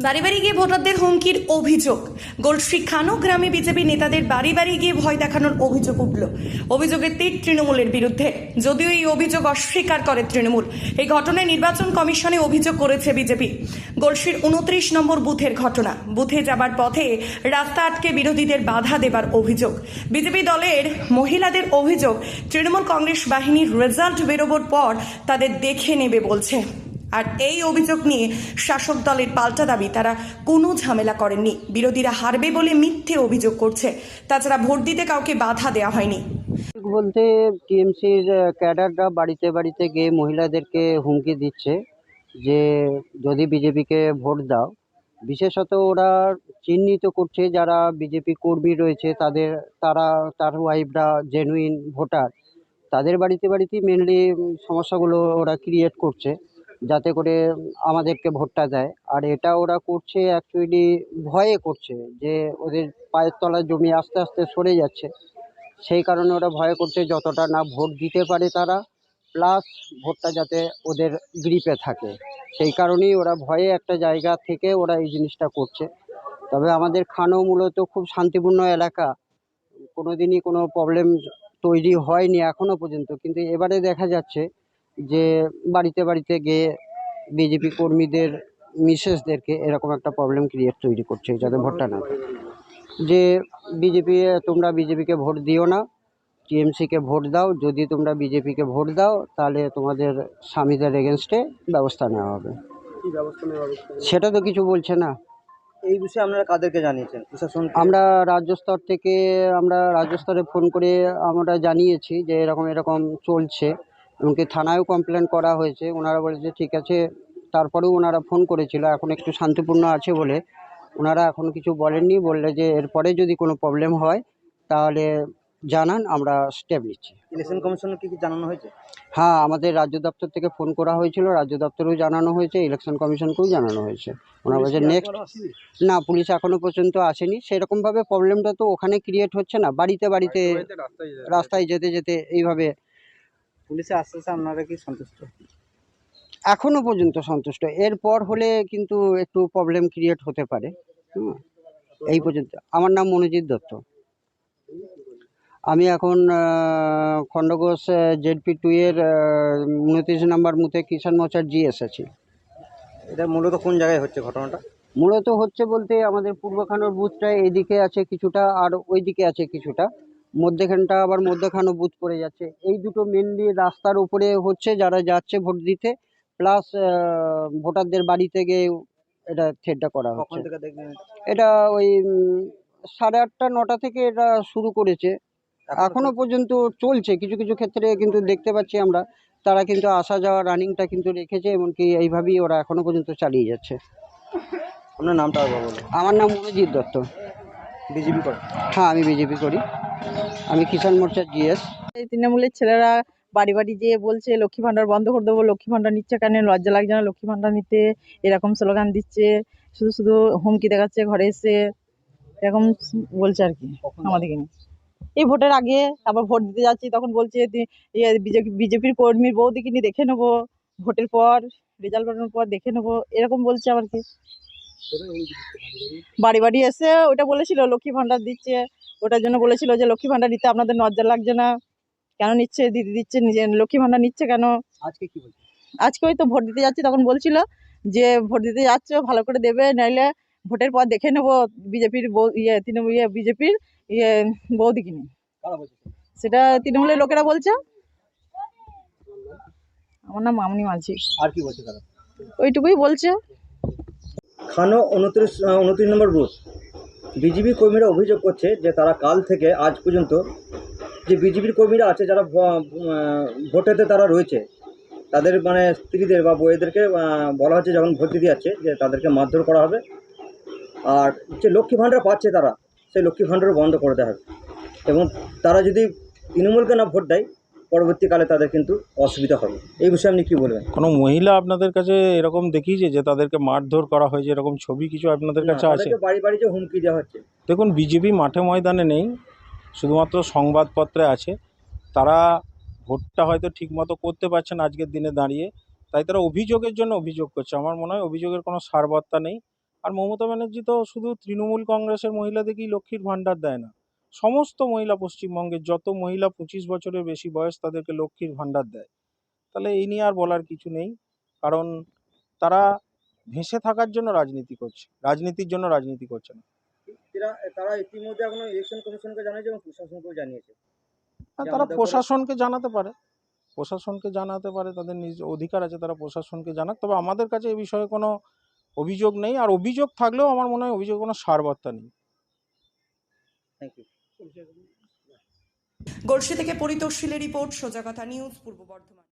বাড়ি বাড়ি গিয়ে ভোটারদের হুমকির অভিযোগ। গোলশ্রী খানো গ্রামে বিজেপি নেতাদের বাড়ি বাড়ি গিয়ে ভয় দেখানোর অভিযোগ উঠল। অভিযোগের তীর তৃণমূলের বিরুদ্ধে। যদিও এই অভিযোগ অস্বীকার করে তৃণমূল। এই ঘটনায় নির্বাচন কমিশনে অভিযোগ করেছে বিজেপি। গোলশ্রীর উনত্রিশ নম্বর বুথের ঘটনা। বুথে যাবার পথে রাস্তা আটকে বিরোধীদের বাধা দেবার অভিযোগ। বিজেপি দলের মহিলাদের অভিযোগ, তৃণমূল কংগ্রেস বাহিনীর রেজাল্ট বেরোবার পর তাদের দেখে নেবে বলছে। আর এই অভিযোগ নিয়ে শাসক দলের পাল্টা দাবি, তারা কোনো ঝামেলা করেননি। বিরোধীরা হারবে বলে মিথ্যে অভিযোগ করছে। তাছাড়া ভোট দিতে কাউকে বাধা দেওয়া হয়নি। বলতে টিএমসির ক্যাডাররা বাড়িতে বাড়িতে গিয়ে মহিলাদেরকে হুমকি দিচ্ছে যে যদি বিজেপিকে ভোট দাও। বিশেষত ওরা চিহ্নিত করছে, যারা বিজেপি কর্মী রয়েছে, তাদের, তারা, তার ওয়াইফরা জেনুইন ভোটার। তাদের বাড়িতে বাড়িতেই মেনলি সমস্যাগুলো ওরা ক্রিয়েট করছে। যাতে করে আমাদেরকে ভোটটা দেয়। আর এটা ওরা করছে অ্যাকচুয়ালি ভয়ে করছে যে ওদের পায়ের তলার জমি আস্তে আস্তে সরে যাচ্ছে। সেই কারণে ওরা ভয় করছে যতটা না ভোট দিতে পারে তারা প্লাস ভোটটা যাতে ওদের গ্রিপে থাকে। সেই কারণেই ওরা ভয়ে একটা জায়গা থেকে ওরা এই জিনিসটা করছে। তবে আমাদের খানো মূলত খুব শান্তিপূর্ণ এলাকা। কোনো দিনই কোনো প্রবলেম তৈরি হয়নি এখনও পর্যন্ত। কিন্তু এবারে দেখা যাচ্ছে যে বাড়িতে বাড়িতে গিয়ে বিজেপি কর্মীদের মিসেসদেরকে এরকম একটা প্রবলেম ক্রিয়েট তৈরি করছে যাতে ভোটটা না যে বিজেপি তোমরা বিজেপিকে ভোট দিও না টিএমসিকে ভোট দাও যদি তোমরা বিজেপিকে ভোট দাও তাহলে তোমাদের স্বামীদের এগেনস্টে ব্যবস্থা নেওয়া হবে। ব্যবস্থা নেওয়া হবে? সেটা তো কিছু বলছে না। এই বিষয়ে আপনারা কাদেরকে জানিয়েছেন? প্রশাসন আমরা রাজ্য স্তর থেকে আমরা রাজ্য স্তরে ফোন করে আমরা জানিয়েছি যে এরকম এরকম চলছে। এমনকি থানায়ও কমপ্লেন করা হয়েছে। ওনারা বলেছে ঠিক আছে। তারপরেও ওনারা ফোন করেছিল। এখন একটু শান্তিপূর্ণ আছে বলে। ওনারা এখন কিছু বলেননি। বললে যে এরপরে যদি কোনো প্রবলেম হয় তাহলে জানান আমরা স্টেপ নিচ্ছি। ইলেকশন কমিশনকে কি কি জানানো হয়েছে? হ্যাঁ আমাদের রাজ্য দপ্তর থেকে ফোন করা হয়েছিল। রাজ্য দপ্তরেও জানানো হয়েছে। ইলেকশন কমিশনকেও জানানো হয়েছে। ওনারা বলছে নেক্সট না পুলিশ এখনও পর্যন্ত আসেনি। সেরকমভাবে প্রবলেমটা তো ওখানে ক্রিয়েট হচ্ছে না। বাড়িতে বাড়িতে রাস্তায় যেতে যেতে এইভাবে পুলিশের আশ্বাসে আপনারা কি সন্তুষ্ট? এখনও পর্যন্ত সন্তুষ্ট। এরপর হলে কিন্তু একটু প্রবলেম ক্রিয়েট হতে পারে। এই পর্যন্ত। আমার নাম মনোজিৎ দত্ত। আমি এখন খণ্ডঘোষ জেডপি টু এর উনত্রিশ নম্বর মুতে কিষাণ মোর্চার জিএস আছি। এটা মূলত কোন জায়গায় হচ্ছে ঘটনাটা? মূলত হচ্ছে বলতে আমাদের পূর্বখানোর বুথটা এইদিকে আছে কিছুটা আর ওইদিকে আছে কিছুটা। মধ্যেখানটা আবার মধ্যখানো বুথ পড়ে যাচ্ছে। এই দুটো মেনলি রাস্তার উপরে হচ্ছে যারা যাচ্ছে ভোট দিতে প্লাস ভোটারদের বাড়ি থেকে এটা থ্রেডটা করা হচ্ছে। এটা ওই সাড়ে আটটা নটা থেকে এটা শুরু করেছে। এখনও পর্যন্ত চলছে। কিছু কিছু ক্ষেত্রে কিন্তু দেখতে পাচ্ছি আমরা তারা কিন্তু আসা যাওয়া রানিংটা কিন্তু রেখেছে এমনকি এইভাবেই ওরা এখনও পর্যন্ত চালিয়ে যাচ্ছে। আপনার নামটা আমার নাম মনোজিৎ দত্ত। বিজেপি করে? হ্যাঁ আমি বিজেপি করি। আমি কিষাণ মোর্চার জিএস। এই তৃণমূলের ছেলেরা বাড়ি বাড়ি যেয়ে বলছে লক্ষ্মী ভাণ্ডার বন্ধ করে দেবো লক্ষ্মী ভাণ্ডার নিচ্ছে কেন লজ্জা লাগছে না লক্ষ্মী ভাণ্ডার নিতে। এরকম স্লোগান দিচ্ছে শুধু শুধু হুমকি দেখাচ্ছে ঘরে এসে এরকম বলছে আর কি আমাদেরকে নিয়ে। এই ভোটের আগে আবার ভোট দিতে যাচ্ছি তখন বলছে ইয়ে বিজেপির কর্মীর বৌদিকে নিয়ে দেখে নেব। ভোটের পর রেজাল্ট বেরোনোর পর দেখে নেব এরকম বলছে আবার কি। বাড়ি বাড়ি এসে ওটা বলেছিল লক্ষ্মী ভাণ্ডার দিচ্ছে। ওটার জন্য বলেছিল যে লক্ষ্মী ভাণ্ডার নিতে আপনাদের লজ্জা লাগছে না। কেন নিচ্ছে? দিদি দিচ্ছে লক্ষ্মী ভাণ্ডার নিচ্ছে কেন? আজকে কি আজকে ওই তো ভোট দিতে যাচ্ছি তখন বলছিল যে ভোট দিতে যাচ্ছ ভালো করে দেবে নাইলে ভোটের পর দেখে নেব বিজেপির ইয়ে তৃণমূল ইয়ে বিজেপির ইয়ে কারা বলছে? সেটা তৃণমূলের লোকেরা বলছে। আমার নাম মামনি মাঝি। আর কি বলছে ওইটুকুই বলছে। খানো উনত্রিশ উনত্রিশ নম্বর বুথ বিজেপি কর্মীরা অভিযোগ করছে যে তারা কাল থেকে আজ পর্যন্ত যে বিজেপির কর্মীরা আছে যারা ভোটেতে তারা রয়েছে তাদের মানে স্ত্রীদের বা বউয়েদেরকে আহ, বলা হচ্ছে যখন ভোট দিতে যাচ্ছে যে তাদেরকে মারধর করা হবে। আর যে লক্ষ্মী ভাণ্ডার পাচ্ছে তারা সেই লক্ষ্মী ভাণ্ডারও বন্ধ করে দেওয়া হবে। এবং তারা যদি তৃণমূলকে না ভোট দেয় পরবর্তীকালে তাদের কিন্তু অসুবিধা হবে। এই বিষয়ে আপনি কী বলবেন? কোনো মহিলা আপনাদের কাছে এরকম দেখিয়েছে যে তাদেরকে মারধর করা হয়েছে এরকম ছবি কিছু আপনাদের কাছে আছে? বাড়ি বাড়ি যে হুমকি দেওয়া হচ্ছে। দেখুন বিজেপি মাঠে ময়দানে নেই শুধুমাত্র সংবাদপত্রে আছে। তারা ভোটটা হয়তো ঠিকমতো করতে পারছে না আজকের দিনে দাঁড়িয়ে। তাই তারা অভিযোগের জন্য অভিযোগ করছে। আমার মনে হয় অভিযোগের কোনো সারবত্তা নেই। আর মমতা ব্যানার্জি তো শুধু তৃণমূল কংগ্রেসের মহিলাদেরকেই লক্ষ্মীর ভাণ্ডার দেয় না। সমস্ত মহিলা পশ্চিমবঙ্গের যত মহিলা পঁচিশ বছরের বেশি বয়স তাদেরকে লক্ষ্মীর ভাণ্ডার দেয়। তাহলে এই নিয়ে আর বলার কিছু নেই। কারণ তারা ভেসে থাকার জন্য রাজনীতি করছে। রাজনীতির জন্য রাজনীতি করছে না। তারা ইতিমধ্যে এখনও ইলেকশন কমিশনকে জানিয়েছে এবং প্রশাসনকেও জানিয়েছে। তারা প্রশাসনকে জানাতে পারে। প্রশাসনকে জানাতে পারে তাদের নিজ অধিকার আছে তারা প্রশাসনকে জানাক। তবে আমাদের কাছে এ বিষয়ে কোনো অভিযোগ নেই। আর অভিযোগ থাকলেও আমার মনে হয় অভিযোগ কোনো সারবার্তা নেই। থ্যাংক ইউ গলসি থেকে পরিতোষীলের রিপোর্ট সোজা কথা নিউজ পূর্ব বর্ধমান।